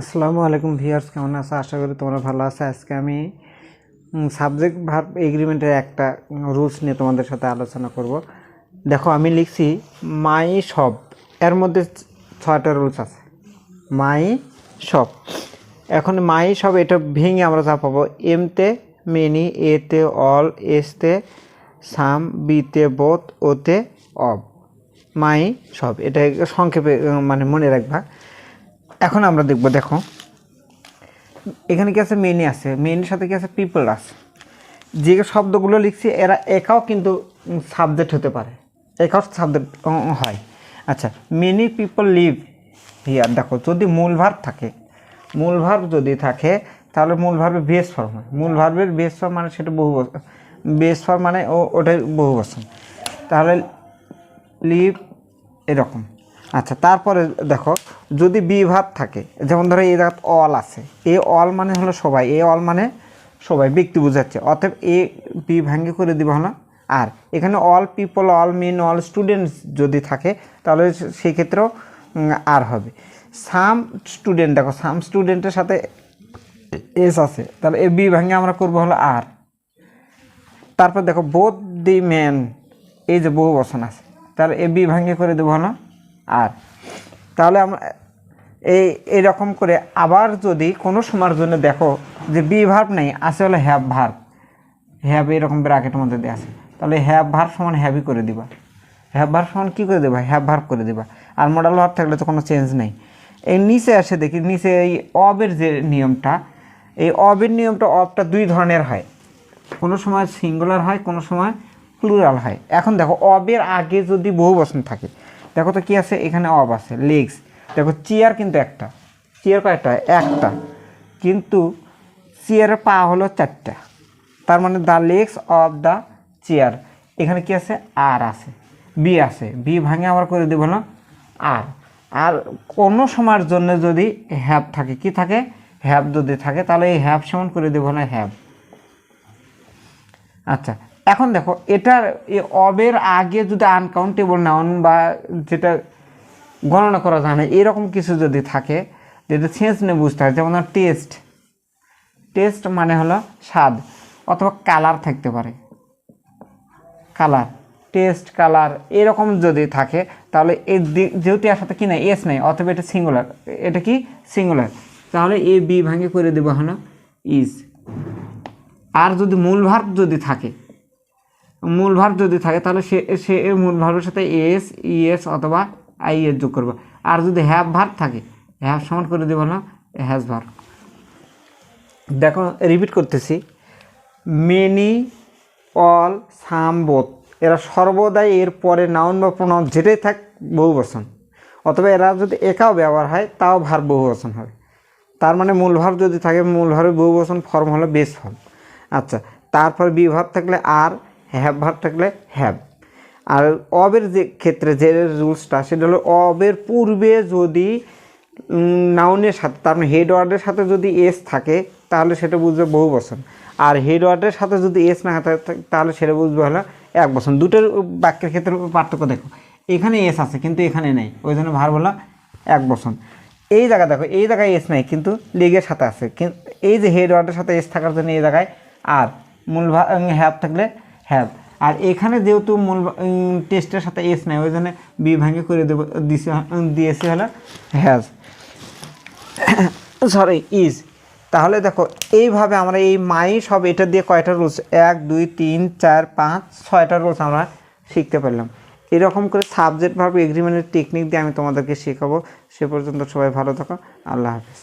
আসসালামু আলাইকুম ভিউয়ার্স, কেমন আছো? আশা করি তোমরা ভালো আছো। আজকে আমি সাবজেক্ট ভার্ব এগ্রিমেন্টের একটা রুলস নিয়ে তোমাদের সাথে আলোচনা করব। দেখো, আমি লিখছি, মাই সব। এর মধ্যে ছয়টা রুলস আছে। মাই সব। এখন মাই সব এটা ভেঙে আমরা যা পাবো এমতে মেনি এতে অল এসতে সাম বিতে বোথ ওতে অব। মাই সব, এটা সংক্ষেপে মানে মনে রাখবা। এখন আমরা দেখব, দেখো। এখানে কি আছে? মেনে আছে। মেনির সাথে কি আছে? পিপল আছে। যে শব্দগুলো লিখছি, এরা একাও কিন্তু সাবজেক্ট হতে পারে। একাও সাবজেক্ট হয়। আচ্ছা মেনি পিপল লিভ হিয়ার দেখো, যদি মূল ভার্ব থাকে, মূল ভার্ব যদি থাকে, তাহলে মূল ভার্বের বেস ফর্ম হয়। মূল ভার্বের বেস ফর্ম মানে সেটা বহু বেস ফর্ম মানে ও, ওটাই বহু বচন তাহলে লিভ এরকম। আচ্ছা তারপরে দেখো যদি বি ভাব থাকে, যেমন ধরো এই জায়গায় অল আছে, এ অল মানে হলো সবাই, এ অল মানে সবাই, ব্যক্তি বোঝাচ্ছে, অতএব এ বি ভাঙ্গে করে দিব হলো। আর এখানে all people, all men, all students যদি থাকে, তাহলে সে- সেই ক্ষেত্রেও আর হবে। সাম স্টুডেন্ট, দেখো, সাম স্টুডেন্টের সাথে এস আছে, তাহলে এ বি ভাঙ্গে আমরা করব হলো আর। তারপর দেখো বোধ দি ম্যান এই যে বহু বসন আছে, তাহলে এ বি ভাঙ্গে করে দেবো না আর। তাহলে আমরা এই, এরকম করে আবার যদি কোনো সময়ের জন্য দেখো যে বি ভার্ব নেই, আছে হলো হ্যাভ ভার্ব হ্যাভ এরকম ব্র্যাকেটের মধ্যে দেওয়া আছে। তাহলে হ্যাভ ভার্ব সমান হ্যাভি করে দিবা। হ্যাভ ভার্ব সমান কী করে দেবা? হ্যাভ ভার্ব করে দিবা। আর মডাল ভার্ব থাকলে তো কোনো চেঞ্জ নেই। এই নিচে আসে দেখি, নিচে এই অবের যে নিয়মটা, এই অবের নিয়মটা অবটা দুই ধরনের হয়। কোনো সময় সিঙ্গুলার হয়, কোনো সময় প্লুরাল হয়। এখন দেখো অবের আগে যদি বহু বচন থাকে, দেখো তো কী আছে? এখানে অব আছে লেগস দেখো চেয়ার কিন্তু একটা চেয়ার কয়েকটা একটা। কিন্তু চেয়ারের পা হলো চারটা। তার মানে the legs of the chair এখানে কি আছে? আর আছে। বি আছে। বি ভাঙে আবার করে দেবো না আর আর কোনো সময়ের জন্য যদি হ্যাভ থাকে, কি থাকে? হ্যাপ যদি থাকে, তাহলে এই হ্যাভ সমান করে দেবো না হ্যাভ আচ্ছা এখন দেখো, এটার অবের আগে যদি আনকাউন্টেবল নাউন বা যেটা গণনা করা যায় না। এরকম কিছু যদি থাকে যেটা সেন্স নিয়ে বুঝতে হয়, যেমন টেস্ট টেস্ট মানে হলো স্বাদ, অথবা কালার থাকতে পারে। কালার টেস্ট কালার এরকম যদি থাকে, তাহলে দি- যেহেতু এর সাথে কি নাই এস নাই, অথবা এটা সিঙ্গুলার এটা কি? সিঙ্গুলার তাহলে এ বি ভাঙে করে দেবো হলো ইজ আর যদি মূল ভার্ব যদি থাকে, মূল ভার্ব যদি থাকে, তাহলে সে সে এর মূল ভার্বের সাথে এস ইএস অথবা আই এর যোগ করব। আর যদি হ্যাভ ভার্ব থাকে হ্যাভ সমান করে দেবো না হ্যাজ ভার্ব দেখো রিপিট করতেছি। মেনি অল সাম এরা সর্বদাই এর পরে নাউন বা প্রনাউন যেটাই থাক বহু বচন অথবা এরা যদি একাও ব্যবহার হয়, তাও ভার বহু বচন হবে। তার মানে মূল ভাব যদি থাকে, মূল ভাবে বহু বচন ফর্ম হলো বেস ফর্ম আচ্ছা তারপর বি ভাব থাকলে আর হ্যাভ ভাব থাকলে হ্যাভ আর অবের যে ক্ষেত্রে যে রুলসটা, সেটা হলো অবের পূর্বে যদি নাউনের সাথে, তার মানে হেড ওয়ার্ডের সাথে যদি এস থাকে, তাহলে সেটা বুঝবে বহু বচন আর হেড ওয়ার্ডের সাথে যদি এস না থাকে তাহলে সেটা বুঝবে হলো এক বচন দুটোর বাক্যের ক্ষেত্রে পার্থক্য দেখো। এখানে এস আছে, কিন্তু এখানে নেই। ওই জন্য ভার বলা এক বচন এই জায়গা দেখো, এই জায়গায় এস নাই, কিন্তু লেগের সাথে আছে। এই যে হেড ওয়ার্ডের সাথে এস থাকার জন্য এই জায়গায় আর মূল হ্যাভ থাকলে হ্যাভ আর এখানে যেহেতু মূল টেস্টের সাথে এস নাই, ওই জন্য বি ভাঙে করে দেবো দিয়েছে হলো হ্যাজ সরি ইজ তাহলে দেখো, এইভাবে আমরা এই মাই সব এটা দিয়ে কয়টা রুলস এক, দুই, তিন, চার, পাঁচ, ছয়টা রুলস আমরা শিখতে পারলাম। এরকম করে সাবজেক্ট ভাবে এগ্রিমেন্টের টেকনিক দিয়ে আমি তোমাদেরকে শেখাবো। সে পর্যন্ত সবাই ভালো থাকো। আল্লাহ হাফিজ।